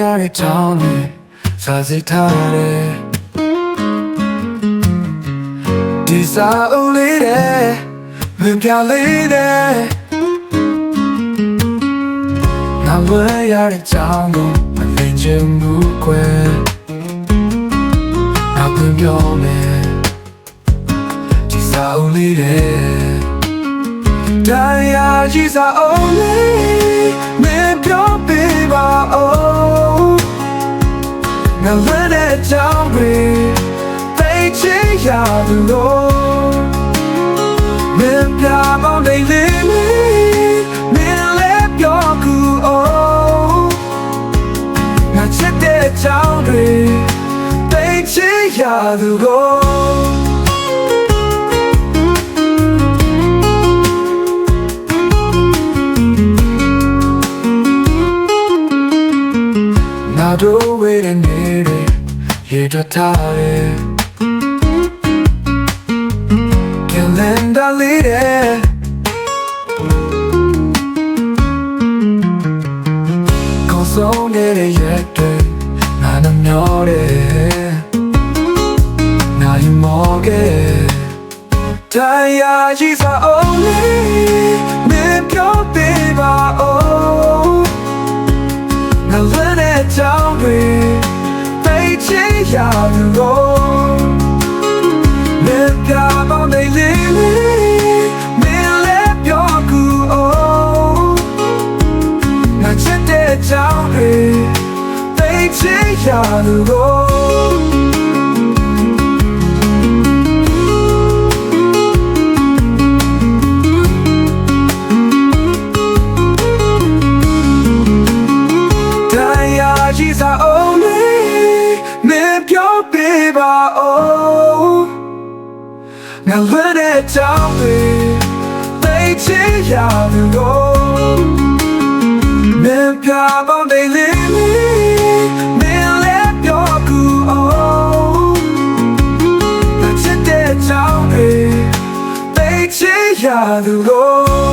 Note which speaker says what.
Speaker 1: ရတဲ့တောင်းတွေစာစိတ်ထားတယ်ဒီစာအုပ်လေးတဲ့မင်းပြလေးတဲ့နာဝဲရတဲ့တောင်းကိုမသိချင်ဘူးကွယ်နောက်ပြန်ပြောမယ်ဒီစာအုပ်လေးတဲ့တရားကြီးစာအုပ်လေး ချင်ရသူလို့မင်းပြမောင်းနေလေးမင်းမင်းလည်းပြောကူအောင်ငါချစ်တဲ့ကြောင့်တွေသိချင်ရသူကိုနာတို့ဝေးတဲ့နေတွေရေတထားတယ် လန်ဒါလေးတဲ့ကောင်းဆုံးနေတဲ့ရက်တွေနာနှမျောတယ်နာယမောကဲတရားကြီးစာအုံးလေးမင်းပြောပြပါဦးငါလည်းတဲ့ကြောင့်တွေသိချင်ရလို့ ရလို့တရားကြီးစာအုံးလေးမင်းပြောပြပါဦးငါလွတ်တဲ့ကြောင့်တွေသိချင်ရလို့မင်းပြပေါ 샤드로